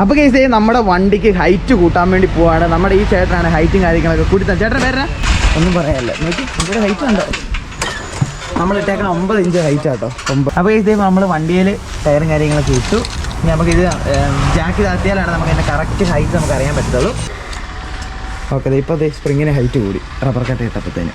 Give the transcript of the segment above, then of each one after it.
അപ്പോൾ കേസ് നമ്മുടെ വണ്ടിക്ക് ഹൈറ്റ് കൂട്ടാൻ വേണ്ടി പോവാണ്. നമ്മുടെ ഈ ചേട്ടനാണ് ഹൈറ്റും കാര്യങ്ങളൊക്കെ കൂട്ടി തന്നെ ചേട്ടൻ പേരാ ഒന്നും പറയാനല്ല. നോക്കി ഇവിടെ ഹൈറ്റ് ഉണ്ടോ? നമ്മൾ ഇട്ടേക്കണ ഒമ്പത് ഇഞ്ച് ഹൈറ്റ് ആട്ടോ. ഒമ്പത് അപ്പോൾ കേസ് നമ്മൾ വണ്ടിയിൽ ടയറും കാര്യങ്ങളൊക്കെ ഇട്ടു. ഇനി ഇത് ജാക്ക് താത്തിയാലാണ് നമുക്ക് അതിന്റെ കറക്റ്റ് ഹൈറ്റ് നമുക്ക് അറിയാൻ പറ്റത്തുള്ളൂ. ഓക്കെ ഇപ്പോൾ ഇത് സ്പ്രിങ്ങിന് ഹൈറ്റ് കൂടി. Rubber cut ഇട്ടപ്പോഴത്തേന്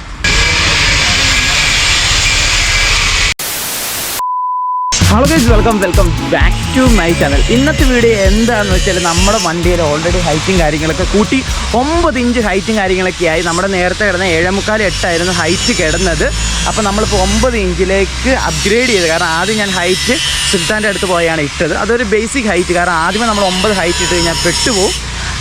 hello guys welcome welcome back to my channel ഇന്നത്തെ വീഡിയോ എന്താണെന്ന് വെച്ചാൽ നമ്മുടെ വണ്ടിയിൽ ഓൾറെഡി ഹൈറ്റും കാര്യങ്ങളൊക്കെ കൂട്ടി ഒമ്പത് ഇഞ്ച് ഹൈറ്റും കാര്യങ്ങളൊക്കെ ആയി. നമ്മുടെ നേരത്തെ കിടന്ന ഏഴേമുക്കാൽ എട്ടായിരുന്നു ഹൈറ്റ് കിടന്നത്. അപ്പോൾ നമ്മളിപ്പോൾ ഒമ്പത് ഇഞ്ചിലേക്ക് അപ്ഗ്രേഡ് ചെയ്ത്. കാരണം ആദ്യം ഞാൻ ഹൈറ്റ് സുൽത്താന്റെ അടുത്ത് പോയാണ് ഇട്ടത്. അതൊരു ബേസിക് ഹൈറ്റ് കാരണം ആദ്യമേ നമ്മൾ ഒമ്പത് ഹൈറ്റ് ഇട്ട് കഴിഞ്ഞാൽ പെട്ടുപോകും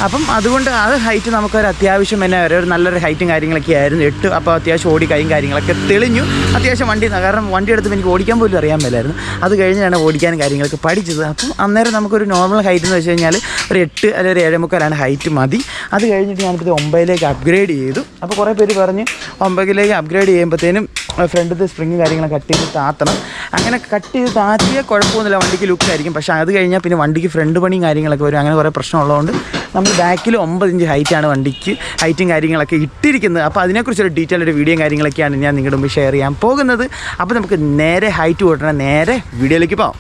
അപ്പം അതുകൊണ്ട് ആ ഹൈറ്റ് നമുക്കൊരു അത്യാവശ്യം തന്നെ ഒരു നല്ലൊരു ഹൈറ്റും കാര്യങ്ങളൊക്കെ ആയിരുന്നു. എട്ട് അപ്പോൾ അത്യാവശ്യം ഓടി കൈയും കാര്യങ്ങളൊക്കെ തെളിഞ്ഞു. അത്യാവശ്യം വണ്ടി കാരണം വണ്ടി എടുത്ത് എനിക്ക് ഓടിക്കാൻ പോലും അറിയാൻ മേലായിരുന്നു. അത് കഴിഞ്ഞാണ് ഓടിക്കാനും കാര്യങ്ങളൊക്കെ പഠിച്ചത്. അപ്പം അന്നേരം നമുക്കൊരു നോർമൽ ഹൈറ്റ് എന്ന് വെച്ച് കഴിഞ്ഞാൽ ഒരു എട്ട് അല്ലെങ്കിൽ ഒരു ഏഴേമുക്കാലാണ് ഹൈറ്റ് മതി. അത് കഴിഞ്ഞിട്ട് ഞാനിപ്പോൾ ഒമ്പതിലേക്ക് അപ്ഗ്രേഡ് ചെയ്തു. അപ്പോൾ കുറേ പേര് പറഞ്ഞ് ഒമ്പതിലേക്ക് അപ്ഗ്രേഡ് ചെയ്യുമ്പോഴത്തേനും ഫ്രണ്ടിലത്തെ സ്പ്രിങ് കാര്യങ്ങളൊക്കെ കട്ട് ചെയ്ത് താത്തണം. അങ്ങനെ കട്ട് ചെയ്ത് താത്തിയാൽ കുഴപ്പമൊന്നുമില്ല വണ്ടിക്ക് ലുക്കായിരിക്കും പക്ഷേ അത് കഴിഞ്ഞാൽ പിന്നെ വണ്ടിക്ക് ഫ്രണ്ട് പണിയും കാര്യങ്ങളൊക്കെ വരും. അങ്ങനെ കുറേ പ്രശ്നമുള്ളതുകൊണ്ട് നമ്മൾ ബാക്കിൽ ഒമ്പത് ഇഞ്ച് ഹൈറ്റാണ് വണ്ടിക്ക് ഹൈറ്റും കാര്യങ്ങളൊക്കെ ഇട്ടിരിക്കുന്നത്. അപ്പോൾ അതിനെക്കുറിച്ചൊരു ഡീറ്റെയിൽ ഒരു വീഡിയോയും കാര്യങ്ങളൊക്കെയാണ് ഞാൻ നിങ്ങളുടെ മുമ്പ് ഷെയർ ചെയ്യാൻ പോകുന്നത്. അപ്പോൾ നമുക്ക് നേരെ ഹൈറ്റ് കൂട്ടണം. നേരെ വീഡിയോയിലേക്ക് പോകാം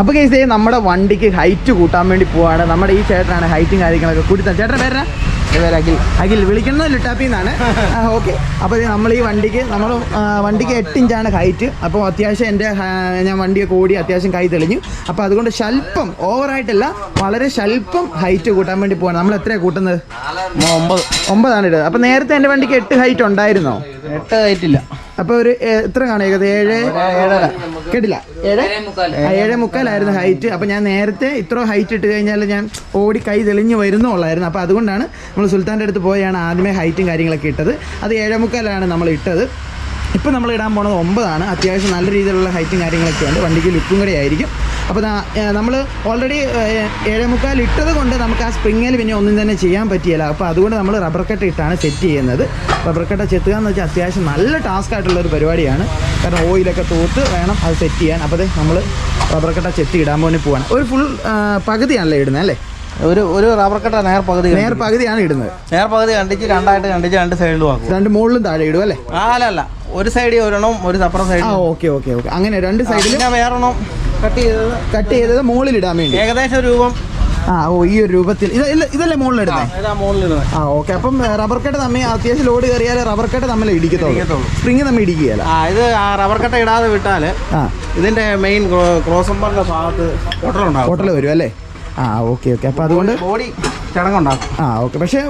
അപ്പോൾ കേസ് നമ്മുടെ വണ്ടിക്ക് ഹൈറ്റ് കൂട്ടാൻ വേണ്ടി പോവാണ്. നമ്മുടെ ഈ ചേട്ടനാണ് ഹൈറ്റും കാര്യങ്ങളൊക്കെ കൂട്ടി ചേട്ടൻ പേരാ എന്റെ പേര് അഖിൽ അഖിൽ വിളിക്കുന്നത് ലുട്ടാപ്പിൽ നിന്നാണ്? ഓക്കെ അപ്പോൾ നമ്മൾ ഈ വണ്ടിക്ക് നമ്മൾ വണ്ടിക്ക് എട്ട് ഇഞ്ചാണ് ഹൈറ്റ് അപ്പോൾ അത്യാവശ്യം എന്റെ ഞാൻ വണ്ടിയൊക്കെ ഓടി അത്യാവശ്യം കൈ തെളിഞ്ഞു. അപ്പോൾ അതുകൊണ്ട് ശല്പം ഓവറായിട്ടല്ല വളരെ ശല്പം ഹൈറ്റ് കൂട്ടാൻ വേണ്ടി പോവാണ്. നമ്മൾ എത്രയാണ് കൂട്ടുന്നത്? ഒമ്പത്. ഒമ്പതാണ് ഇടുന്നത് അപ്പോൾ നേരത്തെ എന്റെ വണ്ടിക്ക് എട്ട് ഹൈറ്റ് ഉണ്ടായിരുന്നോ? എട്ട് ആയിട്ടില്ല. അപ്പോൾ ഒരു എത്ര കാണും? ഏകദേശം ഏഴ്? ഏഴര കേട്ടില്ല. ഏഴ്? ഏഴ് മുക്കാലായിരുന്നു ഹൈറ്റ് അപ്പൊ ഞാൻ നേരത്തെ ഇത്ര ഹൈറ്റ് ഇട്ട് കഴിഞ്ഞാൽ ഞാൻ ഓടി കൈ തെളിഞ്ഞ് വരുന്നുള്ളായിരുന്നു അപ്പൊ അതുകൊണ്ടാണ് നമ്മൾ സുൽത്താന്റെ അടുത്ത് പോയാണ് ആദ്യമേ ഹൈറ്റും കാര്യങ്ങളൊക്കെ ഇട്ടത്. അത് ഏഴേ മുക്കാലാണ് നമ്മൾ ഇട്ടത്. ഇപ്പോൾ നമ്മൾ ഇടാൻ പോണത് ഒമ്പതാണ്. അത്യാവശ്യം നല്ല രീതിയിലുള്ള ഹൈറ്റും കാര്യങ്ങളൊക്കെ ഉണ്ട്. വണ്ടിക്ക് ലുക്കും കൂടെ ആയിരിക്കും. അപ്പോൾ നമ്മൾ ഓൾറെഡി ഏഴേ മുക്കാൽ ഇട്ടത് കൊണ്ട് നമുക്ക് ആ സ്പ്രിങ്ങിൽ പിന്നെ ഒന്നും തന്നെ ചെയ്യാൻ പറ്റിയില്ല. അപ്പോൾ അതുകൊണ്ട് നമ്മൾ റബ്ബർ കട്ട ഇട്ടാണ് സെറ്റ് ചെയ്യുന്നത്. റബ്ബർ കട്ട ചെത്തുക എന്ന് വെച്ചാൽ അത്യാവശ്യം നല്ല ടാസ്ക് ആയിട്ടുള്ള ഒരു പരിപാടിയാണ്. കാരണം ഓയിലൊക്കെ തൂത്ത് വേണം അത് സെറ്റ് ചെയ്യാൻ. അപ്പോൾ നമ്മൾ റബ്ബർ കട്ട ചെത്തി ഇടാൻ വേണ്ടി പോവാണ്. ഒരു ഫുൾ പകുതിയാണല്ലോ ഇടുന്നത് അല്ലേ? ഒരു ഒരു റബ്ബർ കട്ട നേർ പകുതി നേർ പകുതിയാണ് ഇടുന്നത്. നേർ പകുതി കണ്ടിച്ച് രണ്ടായിട്ട് കണ്ടിച്ച് രണ്ട് സൈഡിലും ആക്കും. രണ്ട് മുകളിലും താഴെ ഇടും അല്ലേ? അല്ല അല്ല. ഒരു സൈഡിൽ ഒരെണ്ണം ഒരു സപ്പറ സൈഡ് ഓക്കെ ഓക്കെ ഓക്കെ അങ്ങനെ രണ്ട് സൈഡിൽ വേറെ കട്ട് ചെയ്തത്? കട്ട് ചെയ്തത് മുകളിൽ ഇടാൻ വേണ്ടി. ഏകദേശം രൂപം. ആ ഓ ഈ ഒരു രൂപത്തിൽ. ഇത് ഇല്ല- ഇതല്ലേ മുകളിൽ ഇടുന്നത് ആ ഓക്കെ. അപ്പം റബ്ബർ കട്ട് തമ്മിൽ അത്യാവശ്യം ലോഡ് കയറിയാൽ റബ്ബർ കട്ട് തമ്മിൽ ഇടിക്കത്തുള്ളൂ. സ്പ്രിങ് തമ്മിൽ ഇടിക്കുകയല്ല. ആ ഇത് ആ റബ്ബർ കട്ട ഇടാതെ വിട്ടാൽ ആ. ഇതിന്റെ മെയിൻ ക്രോസ് ഭാഗത്ത് പൊട്ടലുണ്ടാവും. ഹോട്ടൽ വരും അല്ലേ? ആ ഓക്കെ ഓക്കെ. അപ്പം അതുകൊണ്ട് ബോഡി ചടങ്ങുണ്ടാക്കും ആ ഓക്കെ. പക്ഷേ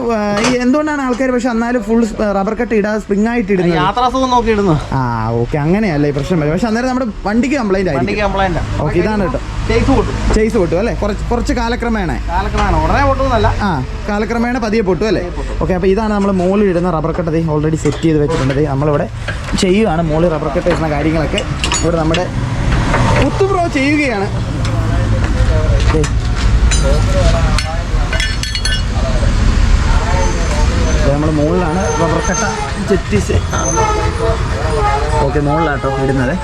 ഈ എന്തുകൊണ്ടാണ് ആൾക്കാർ പക്ഷെ എന്നാലും ഫുൾ റബ്ബർ കട്ട് ഇടാ സ്പ്രിംഗ് ആയിട്ട് ഇടുന്നത് യാത്രാസുഖം നോക്കി ഇടുന്നു. ആ ഓക്കെ. അങ്ങനെയല്ലേ ഈ പ്രശ്നം വരും പക്ഷെ അന്നേരം നമ്മുടെ വണ്ടിക്ക് കംപ്ലൈന്റ് വണ്ടിക്ക് കംപ്ലൈന്റ് ഓക്കെ ഇതാണ് കേട്ടോ. ചേസ് പൊട്ടും. ചെയ്സ് പൊട്ടും അല്ലേ? കുറച്ച് കുറച്ച് കാലക്രമേണ. കാലക്രമാണ്. ഉടനെ പൊട്ടുന്നല്ല ആ കാലക്രമേണ പതിയെ പൊട്ടും അല്ലേ? ഓക്കെ അപ്പോൾ ഇതാണ് നമ്മൾ മുകളിൽ ഇടുന്ന റബ്ബർ കട്ട് ഓൾറെഡി സെറ്റ് ചെയ്ത് വെച്ചിട്ടുണ്ട്. നമ്മളിവിടെ ചെയ്യുകയാണ് മുകളിൽ റബ്ബർ കട്ട് ഇടുന്ന കാര്യങ്ങളൊക്കെ. ഇവിടെ നമ്മുടെ കുത്തുപ്രോ ചെയ്യുകയാണ്. നമ്മൾ മുകളിലാണ് റബ്ബർ കട്ട ചെത്തി ഓക്കെ മുകളിലാട്ടോ ഇടുന്നത്.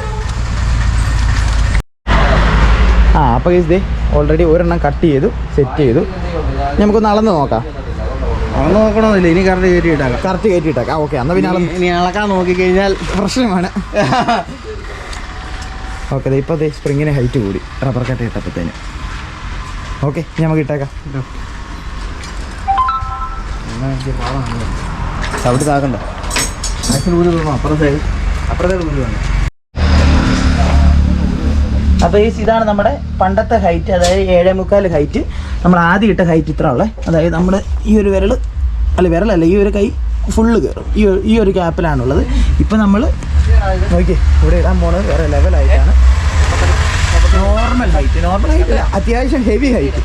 ആ അപ്പോൾ ഇതേ ഓൾറെഡി ഒരെണ്ണം കട്ട് ചെയ്തു സെറ്റ് ചെയ്തു. നമുക്കൊന്ന് അളന്ന് നോക്കാം. അളന്ന് നോക്കണമെന്നില്ല ഇനി കറക്റ്റ് കയറ്റി ഇട്ടാക്കാം. കറക്റ്റ് കയറ്റിയിട്ടേക്കാം ഓക്കെ എന്നാൽ പിന്നെ അളന്ന് ഇനി അളക്കാൻ നോക്കിക്കഴിഞ്ഞാൽ പ്രശ്നമാണ്. ഓക്കെ ഇപ്പോൾ ദേ സ്പ്രിങ്ങിന് ഹൈറ്റ് കൂടി റബ്ബർ കട്ട ഇട്ടപ്പോഴത്തേന് ഓക്കെ നമുക്ക് ഇട്ടേക്കാം. അവിടെ താക്കണ്ട. ഊരി അപ്പുറം സൈഡ്. അപ്പുറത്തെ ഊരി അപ്പോൾ ഈ ഇതാണ് നമ്മുടെ പണ്ടത്തെ ഹൈറ്റ് അതായത് ഏഴേ മുക്കാൽ ഹൈറ്റ് നമ്മൾ ആദ്യം ഇട്ട ഹൈറ്റ് ഇത്ര ഉള്ളത് അതായത് നമ്മുടെ ഈ ഒരു വിരൽ അല്ല വിരലല്ല ഈ ഒരു കൈ ഫുള്ള് കയറും. ഈ ഈ ഒരു ക്യാപ്പിലാണുള്ളത് ഇപ്പം നമ്മൾ നോക്കി ഇവിടെ ഇടാൻ പോണത് വേറെ ലെവലായിട്ടാണ് നോർമൽ ഹൈറ്റ് നോർമൽ ഹൈറ്റ് അത്യാവശ്യം ഹെവി ഹൈറ്റ്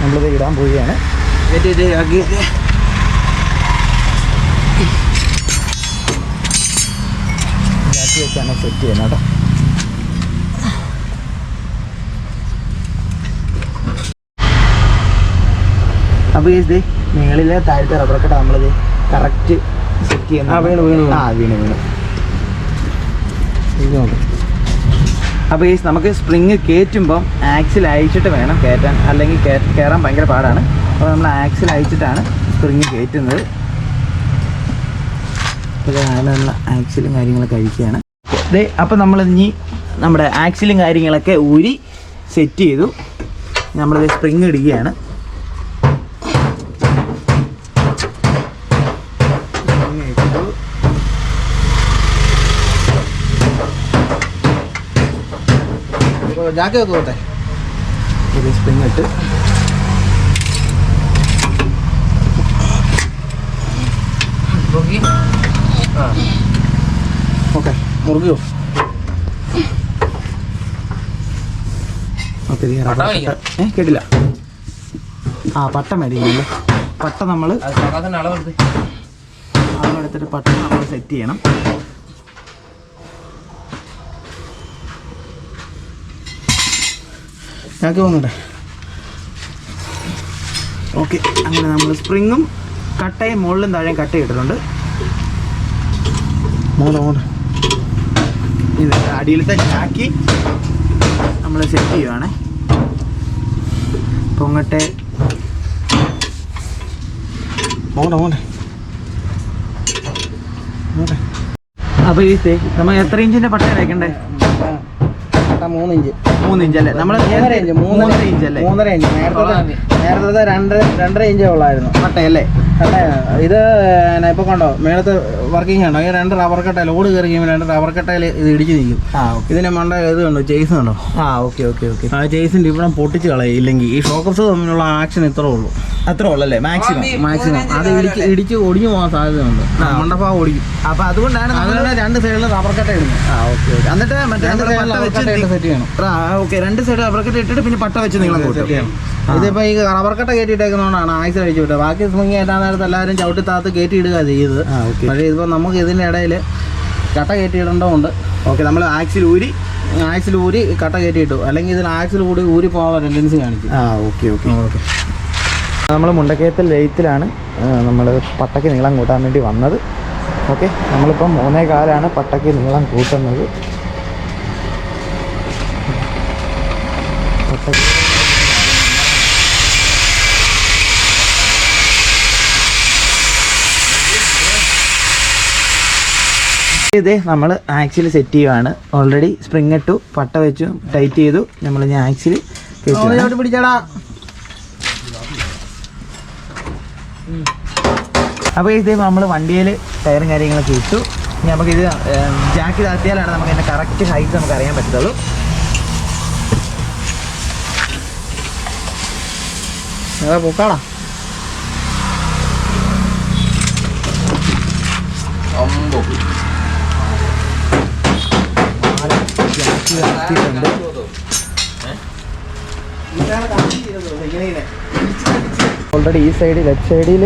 നമ്മളിത് ഇടാൻ പോവുകയാണ്. ഇതാക്കി വെച്ചാണ് സെറ്റ് ചെയ്യുന്നത് കേട്ടോ. അപ്പോൾ ഇത് മേളിലെ താഴത്തെ റബ്ബർ കട്ട നമ്മളിത് കറക്റ്റ് സെറ്റ് ചെയ്യുന്ന ആ, വീണു, വീണു. ആ വീണ് വീണു. ഇത് നോക്ക്. അപ്പോൾ ഈ നമുക്ക് സ്പ്രിങ് കയറ്റുമ്പം ആക്സിൽ അയച്ചിട്ട് വേണം കയറ്റാൻ അല്ലെങ്കിൽ കയറാൻ ഭയങ്കര പാടാണ്. അപ്പോൾ നമ്മൾ ആക്സിൽ അയച്ചിട്ടാണ് സ്പ്രിങ് കയറ്റുന്നത് അപ്പോൾ നമ്മൾ ആക്സിലും കാര്യങ്ങളൊക്കെ അഴിക്കുകയാണ്. ദേ അപ്പോൾ നമ്മൾ ഇനി നമ്മുടെ ആക്സിലും കാര്യങ്ങളൊക്കെ ഊരി സെറ്റ് ചെയ്തു. നമ്മളത് സ്പ്രിങ് ഇടുകയാണ്. ജാക്കി ഇത് സ്പ്രിങ് ഇട്ട്. ഓക്കെ. മുറുകിയോ കേട്ടില്ല. ആ പട്ട മേടിക്കണല്ലേ പട്ട നമ്മൾ അളവെടുത്തിട്ട് പട്ട നമ്മൾ സെറ്റ് ചെയ്യണം. ഞങ്ങൾക്ക് വന്നിട്ടെ ഓക്കെ അങ്ങനെ നമ്മൾ സ്പ്രിങ്ങും കട്ടയും മുകളിലും താഴെയും കട്ട ഇട്ടിട്ടുണ്ട് മോടെ മോടെ ഇത് അടിയിലത്തെ ചാക്കി നമ്മൾ സെറ്റ് ചെയ്യുവാണേ. പൊങ്ങട്ടെ. അപ്പൊ ഈ തേ- നമ്മൾ എത്ര ഇഞ്ചിന്റെ പട്ട വയ്ക്കണ്ടേ മൂന്ന് ഇഞ്ച് മൂന്ന് ഇഞ്ച് അല്ലേ? നമ്മൾ മൂന്നര ഇഞ്ച് മൂന്നര ഇഞ്ച് അല്ലേ? മൂന്നര ഇഞ്ച് നേരത്തെ നേരത്തെ രണ്ട് രണ്ടര ഇഞ്ചേ ഉള്ളായിരുന്നു. പട്ടയല്ലേ? അതെ ഇത് എന്നാ ഇപ്പൊ കണ്ടോ? മേളത്ത് വർക്കിംഗ് ഉണ്ടോ ഈ രണ്ട് റബ്ബർ കട്ട ലോഡ് കയറി കഴിയുമ്പോൾ രണ്ട് റബ്ബർ കട്ടയിൽ ഇത് ഇടിച്ച് നിൽക്കും. ഇതിന്റെ മണ്ട ഇത് കണ്ടോ? ചേസ് കണ്ടോ ആ ഓക്കെ ഓക്കെ ഓക്കെ. ആ ചേസിന്റെ ഇവിടെ പൊട്ടിച്ച് കളയും. ഇല്ലെങ്കിൽ ഈ ഷോക്കപ്സ് തമ്മിലുള്ള ആക്ഷൻ ഇത്രേ ഉള്ളൂ. അത്ര ഉള്ളല്ലേ മാക്സിമം മാക്സിമം അത് ഇടിച്ച് ഇടിച്ച് ഒടിഞ്ഞു പോകാൻ സാധ്യതയുണ്ട്. മണ്ടഭാഗം ഒടിക്കും അപ്പൊ അതുകൊണ്ടാണ് നമ്മൾ രണ്ട് സൈഡിൽ റബ്ബർ കട്ട ഇടുന്നത്. ആ ഓക്കെ ഓക്കെ. എന്നിട്ട് മറ്റേ റബ്ബർ സെറ്റ് ചെയ്യണം. ഓക്കെ. രണ്ട് സൈഡ് കട്ട ഇട്ടിട്ട് പിന്നെ പട്ട വെച്ച് നിങ്ങൾ സെറ്റ് ചെയ്യണം. ഇതിപ്പോ ഈ റബ്ബർ കട്ട കയറ്റിയിട്ടേക്കുന്നതുകൊണ്ടാണ് ആയിസ് അടിച്ചു വിട്ടത്. ബാക്കി സ്വിങ് കയറ്റാൻ നേരത്ത് എല്ലാവരും ചവിട്ടി താത്ത് കയറ്റി ഇടുക ചെയ്തത്. ആ ഓക്കെ. പക്ഷേ ഇതിപ്പോൾ നമുക്ക് ഇതിന്റെ ഇടയിൽ കട്ട കയറ്റിയിടേണ്ടതുണ്ട് ഓക്കെ നമ്മൾ ആക്സിൽ ഊരി? ആക്സിൽ ഊരി കട്ട കയറ്റിയിട്ടു. അല്ലെങ്കിൽ ഇതിൽ ആക്സിൽ കൂടി ഊരി പോകാൻ ടെൻഡൻസി കാണിക്കും. ആ ഓക്കെ ഓക്കെ. ഓക്കെ. നമ്മൾ മുണ്ടക്കയത്തിൽ ലെയ്ത്തിലാണ് നമ്മൾ പട്ടയ്ക്ക് നീളം കൂട്ടാൻ വേണ്ടി വന്നത്. ഓക്കെ നമ്മളിപ്പം മൂന്നേ കാലാണ് പട്ടയ്ക്ക് നീളം കൂട്ടുന്നത്. ഇതേ നമ്മൾ ആക്സിൽ സെറ്റ് ചെയ്യുവാണ്. ഓൾറെഡി സ്പ്രിങ് ഇട്ടു പട്ട വെച്ചു ടൈറ്റ് ചെയ്തു. നമ്മൾ ഞാൻ ആക്സിൽ പിടിച്ചടാ. അപ്പോൾ ഇത് നമ്മൾ വണ്ടിയിൽ ടയറും കാര്യങ്ങളൊക്കെ ഇട്ടു. ഇനി നമുക്കിത് ജാക്ക് താത്തിയാലാണ് നമുക്ക് അതിന്റെ കറക്റ്റ് ഹൈറ്റ് നമുക്ക് അറിയാൻ പറ്റത്തുള്ളൂ. പൊക്കാടാ. താത്തിയിട്ടുണ്ട് ഓൾറെഡി ഈ സൈഡിൽ ലെഫ്റ്റ് സൈഡിൽ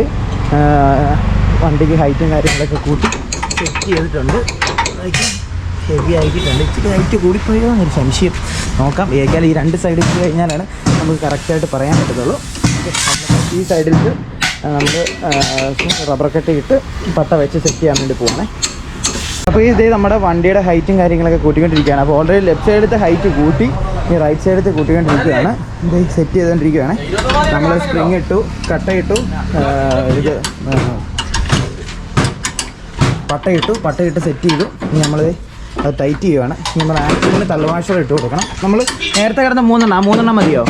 വണ്ടിക്ക് ഹൈറ്റും കാര്യങ്ങളൊക്കെ കൂട്ടി ചെക്ക് ചെയ്തിട്ടുണ്ട്. ഹെവി ആയിട്ടുണ്ട്. ഇച്ചിരി ഹൈറ്റ് കൂടിപ്പോയോ എന്നൊരു സംശയം. നോക്കാം. ഏക്കാൽ ഈ രണ്ട് സൈഡിൽ കഴിഞ്ഞാലാണ് നമുക്ക് കറക്റ്റായിട്ട് പറയാൻ പറ്റത്തുള്ളൂ. ഈ സൈഡിൽ നമ്മൾ റബ്ബർ കട്ട് ഇട്ട് പട്ട വെച്ച് സെറ്റ് ചെയ്യാൻ വേണ്ടി പോകണേ അപ്പോൾ ഇത് നമ്മുടെ വണ്ടിയുടെ ഹൈറ്റും കാര്യങ്ങളൊക്കെ കൂട്ടിക്കൊണ്ടിരിക്കുകയാണ്. അപ്പോൾ ഓൾറെഡി ലെഫ്റ്റ് സൈഡത്തെ ഹൈറ്റ് കൂട്ടി ഈ റൈറ്റ് സൈഡത്തെ കൂട്ടിക്കൊണ്ടിരിക്കുകയാണ്. ഇത് സെറ്റ് ചെയ്തുകൊണ്ടിരിക്കുകയാണ് നമ്മൾ സ്പ്രിങ് ഇട്ടു കട്ടയിട്ടു ഇത് പട്ടയിട്ടു പട്ട ഇട്ടു പട്ട ഇട്ട് സെറ്റ് ചെയ്തു. ഇനി നമ്മൾ അത് ടൈറ്റ് ചെയ്യുകയാണ് ഇനി നമ്മൾ ആക്സിലിന് തള്ളുവാക്സിൽ ഇട്ട് കൊടുക്കണം. നമ്മൾ നേരത്തെ കിടന്ന മൂന്നെണ്ണം ആ മൂന്നെണ്ണം മതിയോ?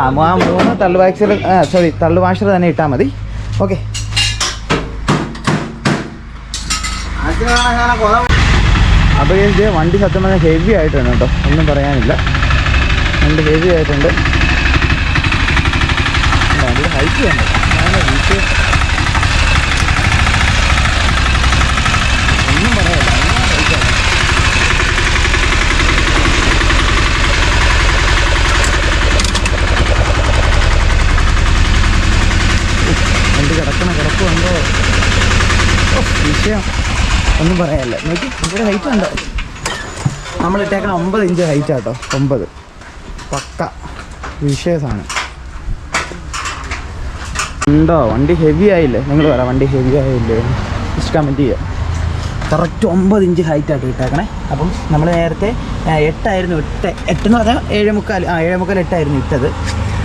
ആ മൂന്ന് തള്ളുവാക്സിൽ സോറി തള്ളുവാക്സിൽ തന്നെ ഇട്ടാൽ മതി. ഓക്കെ അപ്പോൾ ഇത് വണ്ടി സത്യം പറഞ്ഞാൽ ഹെവി ആയിട്ടുണ്ട് കേട്ടോ. ഒന്നും പറയാനില്ല. വണ്ടി ഹെവി ആയിട്ടുണ്ട്. വണ്ടി ഹൈറ്റ് വേണ്ട ഒന്നും പറയാനില്ല. വണ്ടി ഒന്നും പറയാനില്ല. നോക്കി ഇവിടെ ഹൈറ്റ് ഉണ്ടോ? നമ്മൾ ഇട്ടേക്കണ ഒമ്പത് ഇഞ്ച് ഹൈറ്റ് ആട്ടോ ഒമ്പത്. പക്ക വിഷയസാണ്. ഉണ്ടോ? വണ്ടി ഹെവി ആയില്ലേ? നിങ്ങൾ പറ വണ്ടി ഹെവി ആയില്ലേ? ജസ്റ്റ് കമന്റ് ചെയ്യാം. കറക്റ്റ് ഒമ്പത് ഇഞ്ച് ഹൈറ്റ് ആയിട്ട് ഇട്ടേക്കണേ. അപ്പം നമ്മൾ നേരത്തെ എട്ടായിരുന്നു എട്ടായിരുന്നു എട്ട് എട്ടെന്ന് പറഞ്ഞാൽ ഏഴ് മുക്കാൽ ആ ഏഴ് മുക്കാൽ എട്ടായിരുന്നു ഇട്ടത്.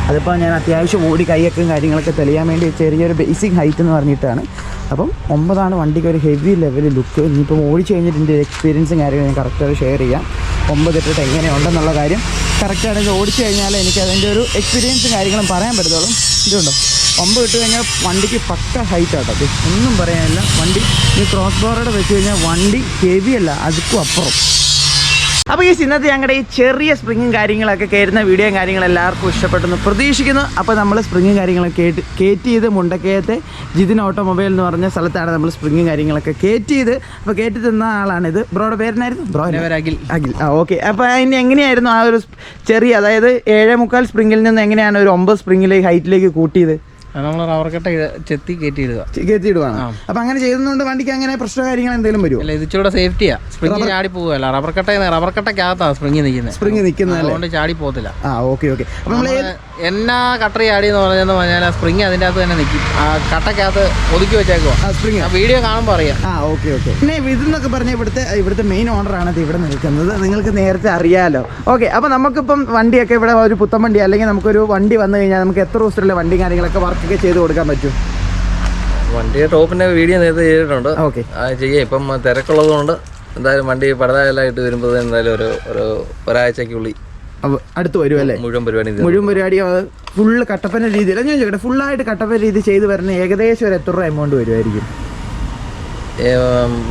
അതിപ്പോൾ ഞാൻ അത്യാവശ്യം ഓടി കൈയൊക്കെ കാര്യങ്ങളൊക്കെ തെളിയാൻ വേണ്ടി ചെറിയൊരു ബേസിക് ഹൈറ്റ് എന്ന് പറഞ്ഞിട്ടാണ്. അപ്പം ഒമ്പതാണ് വണ്ടിക്ക് ഒരു ഹെവി ലെവൽ ലുക്ക് ഇനിയിപ്പം ഓടിച്ച് കഴിഞ്ഞിട്ട് എന്റെ എക്സ്പീരിയൻസും കാര്യങ്ങളും ഞാൻ കറക്റ്റായിട്ട് ഷെയർ ചെയ്യാം. ഒമ്പത് ഇട്ടിട്ട് എങ്ങനെയുണ്ടെന്നുള്ള കാര്യം കറക്റ്റായിട്ട് ഓടിച്ച് കഴിഞ്ഞാൽ എനിക്ക് അതിന്റെ ഒരു എക്സ്പീരിയൻസും കാര്യങ്ങളും പറയാൻ പറ്റത്തുള്ളൂ. ഇതുണ്ടോ? ഒമ്പത് ഇട്ട് കഴിഞ്ഞാൽ വണ്ടിക്ക് പക്ക ഹൈറ്റ് ആട്ടോ. ഒന്നും പറയാനില്ല. വണ്ടി ഈ ക്രോസ് ബോറോടെ വെച്ച് കഴിഞ്ഞാൽ വണ്ടി ഹെവിയല്ല അതുക്കും അപ്പുറം. അപ്പോൾ ഈ ഇന്നത്തെ ഞങ്ങളുടെ ഈ ചെറിയ സ്പ്രിങ്ങും കാര്യങ്ങളൊക്കെ കയറുന്ന വീഡിയോയും കാര്യങ്ങളും എല്ലാവർക്കും ഇഷ്ടപ്പെട്ടെന്ന് പ്രതീക്ഷിക്കുന്നു. അപ്പോൾ നമ്മൾ സ്പ്രിങ്ങും കാര്യങ്ങളൊക്കെ കേട്ട് കയറ്റി ചെയ്ത് മുണ്ടക്കയത്തെ ജിതിൻ ഓട്ടോമൊബൈൽ എന്ന് പറഞ്ഞ സ്ഥലത്താണ് നമ്മൾ സ്പ്രിങ്ങും കാര്യങ്ങളൊക്കെ കയറ്റി ചെയ്ത് അപ്പോൾ കയറ്റി തന്ന ആളാണിത്. ബ്രോയുടെ പേരിനായിരുന്നു ബ്രോ അഖിൽ. അഖിൽ. ആ ഓക്കെ. അപ്പോൾ അതിന് എങ്ങനെയായിരുന്നു ആ ഒരു ചെറിയ അതായത് ഏഴേ മുക്കാൽ സ്പ്രിങ്ങിൽ നിന്ന് എങ്ങനെയാണ് ഒരു ഒമ്പത് സ്പ്രിങ്ങിലേക്ക് ഹൈറ്റിലേക്ക് കൂട്ടിയത്? നമ്മൾ റബ്ബർ കട്ട ചെത്തി കയറ്റി ഇടുക കയറ്റിയിടുവാണ്. അപ്പോൾ അങ്ങനെ ചെയ്യുന്നതുകൊണ്ട് വണ്ടിക്ക് അങ്ങനെ പ്രശ്നമോ കാര്യങ്ങൾ എന്തെങ്കിലും വരുമോ അല്ല ഇതിച്ചൂടെ സേഫ്റ്റിയാ സ്പ്രിങ് ചാടി പോവുകയല്ല. റബ്ബർ കട്ട റബ്ബർ കട്ടക്കകത്താണ് സ്പ്രിങ് നിൽക്കുന്നത് സ്പ്രിങ് നിൽക്കുന്നത് അതുകൊണ്ട് ചാടി പോകത്തില്ല. ആ ഓക്കെ ഓക്കെ. അപ്പോൾ നമ്മൾ എന്നാ കട്ടർ ചാടി എന്ന് പറഞ്ഞെന്ന് പറഞ്ഞാൽ ആ സ്പ്രിങ് അതിന്റെ അകത്ത് തന്നെ നിൽക്കും. ആ കട്ടക്കകത്ത് ഒതുക്കി വെച്ചേക്കോ ആ സ്പ്രിങ് ആ. വീഡിയോ കാണുമ്പോൾ അറിയാം. ആ ഓക്കെ ഓക്കെ പിന്നെ ഇതെന്നൊക്കെ പറഞ്ഞാൽ ഇവിടുത്തെ ഇവിടുത്തെ മെയിൻ ഓണറാണ് ഇത് ഇവിടെ നിൽക്കുന്നത്. നിങ്ങൾക്ക് നേരത്തെ അറിയാലോ. ഓക്കെ അപ്പോൾ നമുക്കിപ്പം വണ്ടിയൊക്കെ ഇവിടെ ഒരു പുത്തൻ വണ്ടി അല്ലെങ്കിൽ നമുക്കൊരു വണ്ടി വന്നു കഴിഞ്ഞാൽ നമുക്ക് എത്ര ദിവസത്തിലുള്ള വണ്ടി കാര്യങ്ങളൊക്കെ വർക്കൊക്കെ ചെയ്ത് കൊടുക്കാൻ പറ്റും? വണ്ടിയുടെ ടോപ്പിന്റെ വീഡിയോ നേരത്തെ ചെയ്തിട്ടുണ്ട്. ഓക്കെ അത് ചെയ്യാം. ഇപ്പം തിരക്കുള്ളതുകൊണ്ട് എന്തായാലും വണ്ടി പടതാലായിട്ട് വരുമ്പോൾ എന്തായാലും ഒരു ഒരു ഒരാഴ്ചക്കുള്ളിൽ അപ്പോൾ അടുത്ത് വരും അല്ലേ? മുഴുവൻ പരിപാടി. മുഴുവൻ പരിപാടി ഫുള്ള് കട്ടപ്പന രീതിയിൽ ഞാൻ ചോദിക്കട്ടെ ഫുള്ളായിട്ട് കട്ടപ്പന രീതി ചെയ്ത് വരുന്ന ഏകദേശം ഒരു എത്ര രൂപ എമൗണ്ട് വരുമായിരിക്കും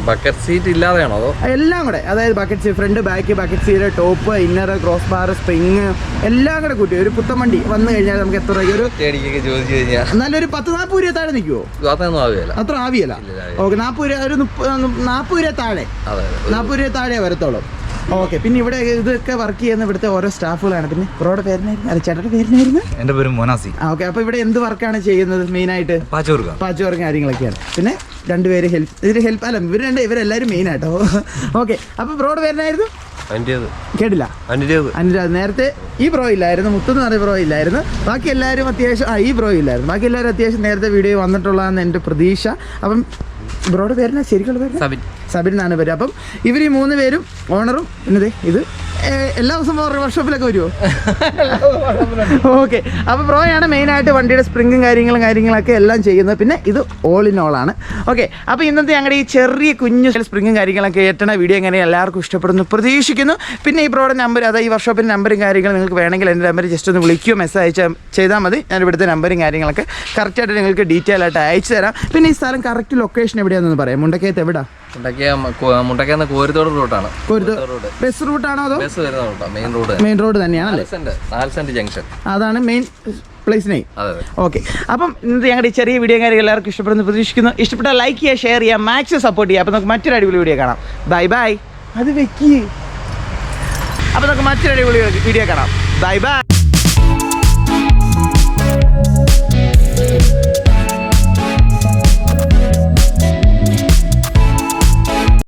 ബക്കറ്റ് സീറ്റ് ഇല്ലാതെയാണോ അതോ? എല്ലാം കൂടെ. അതായത് bucket seat front back bucket seat top inner cross bar spring എല്ലാം കൂടെ കൂട്ടി. ഒരു പുത്തൻ വണ്ടി വന്നു കഴിഞ്ഞാൽ നമുക്ക് എത്ര രൂപ ഒരു ചോദിച്ചു കഴിഞ്ഞാൽ എന്നാലും ഒരു പത്ത് നാൽപ്പത് രൂപ താഴെ നിൽക്കുമോ അതൊന്നും അത്ര ആവിയല്ല. ഓക്കെ നാൽപ്പത് രൂപ ഒരു നാൽപ്പത് രൂപ താഴെ. നാൽപ്പത് രൂപ താഴെ വരത്തോളം. ഓക്കെ പിന്നെ ഇവിടെ ഇതൊക്കെ വർക്ക് ചെയ്യുന്ന ഇവിടുത്തെ ഓരോ സ്റ്റാഫുകളാണ് പിന്നെ ബ്രോയുടെ പേരിനായിരുന്നു അല്ല ചേട്ടന്റെ പേരിനായിരുന്നു എന്റെ പേര് മോനാസി. ഓക്കെ അപ്പൊ ഇവിടെ എന്ത് വർക്കാണ് ചെയ്യുന്നത് മെയിനായിട്ട് പാച്ചോർക്ക പാച്ച് വർക്കും കാര്യങ്ങളൊക്കെയാണ്. പിന്നെ രണ്ടുപേര് ഹെൽപ്പ് ഇതിന് ഹെൽപ്പ് അല്ല ഇവർ രണ്ട് ഇവരെല്ലാവരും മെയിൻ ആട്ടോ. ഓക്കെ അപ്പൊ ബ്രോയുടെ പേരിനായിരുന്നു കേട്ടില്ല. അതിന്റേത് അനുരാഗ് നേരത്തെ ഈ ബ്രോ ഇല്ലായിരുന്നു മുത്തെന്ന് പറഞ്ഞ ബ്രോ ഇല്ലായിരുന്നു. ബാക്കി എല്ലാവരും അത്യാവശ്യം ആ ഈ ബ്രോ ഇല്ലായിരുന്നു. ബാക്കി എല്ലാവരും അത്യാവശ്യം നേരത്തെ വീഡിയോ വന്നിട്ടുള്ളതെന്ന് എന്റെ പ്രതീക്ഷ. അപ്പം ബ്രോയുടെ പേരിനാ ശരിക്കുള്ള പേര് സബിൻ. സബിൻ എന്നാണ് പേര് അപ്പം ഇവർ ഈ മൂന്ന് പേരും ഓണറും എന്നതേ ഇത്. എല്ലാ ദിവസവും വർക്ക്ഷോപ്പിലൊക്കെ വരുമോ ഓക്കെ അപ്പോൾ പ്രോയാണ് മെയിനായിട്ട് വണ്ടിയുടെ സ്പ്രിങ്ങും കാര്യങ്ങളും കാര്യങ്ങളൊക്കെ എല്ലാം ചെയ്യുന്നത്. പിന്നെ ഇത് ഓൾ ഇൻ ഓൾ ആണ്. ഓക്കെ അപ്പോൾ ഇന്നത്തെ ഞങ്ങളുടെ ഈ ചെറിയ കുഞ്ഞു സ്പ്രിങ്ങും കാര്യങ്ങളൊക്കെ ഏറ്റണ വീഡിയോ എങ്ങനെ എല്ലാവർക്കും ഇഷ്ടപ്പെടുന്നു പ്രതീക്ഷിക്കുന്നു. പിന്നെ ഈ പ്രോയുടെ നമ്പർ അതായത് ഈ വർക്ക്ഷോപ്പിന്റെ നമ്പറും കാര്യങ്ങളും നിങ്ങൾക്ക് വേണമെങ്കിൽ എന്റെ നമ്പർ ജസ്റ്റ് ഒന്ന് വിളിക്കുകയോ മെസ്സേജ് അയച്ചാൽ ചെയ്താൽ മതി. ഞാൻ ഇവിടുത്തെ നമ്പറും കാര്യങ്ങളൊക്കെ കറക്റ്റായിട്ട് നിങ്ങൾക്ക് ഡീറ്റെയിൽ ആയിട്ട് അയച്ചു തരാം. പിന്നെ ഈ സ്ഥലം കറക്റ്റ് ലൊക്കേഷൻ എവിടെയാണെന്ന് പറയാം. മുണ്ടക്കയത്ത് എവിടാ? മുണ്ടക്കിയ മുണ്ടക്കിയെന്ന് കോരിത്തോട് റൂട്ടാണ്. ബസ് റൂട്ടാണോ അതോ? ബസ് വരുന്ന റൂട്ടാണ് main road main road saint junction അതാണ് മെയിൻ പ്ലേസ് നെയിം ഓക്കെ അപ്പം ഇന്നത്തെ ഞങ്ങളുടെ ഈ ചെറിയ വീഡിയോ കാര്യം എല്ലാവർക്കും ഇഷ്ടപ്പെടുന്നു പ്രതീക്ഷിക്കുന്നു. ഇഷ്ടപ്പെട്ട ലൈക്ക് ചെയ്യുക ഷെയർ ചെയ്യുക മാക്സിമം സപ്പോർട്ട് ചെയ്യുക. അപ്പോൾ നമുക്ക് മറ്റൊരു അടിപൊളി വീഡിയോ കാണാം. ബൈ ബൈ അത് വെക്കി. അപ്പോൾ നമുക്ക് മറ്റൊരു അടിപൊളി വീഡിയോ കാണാം. Bye bye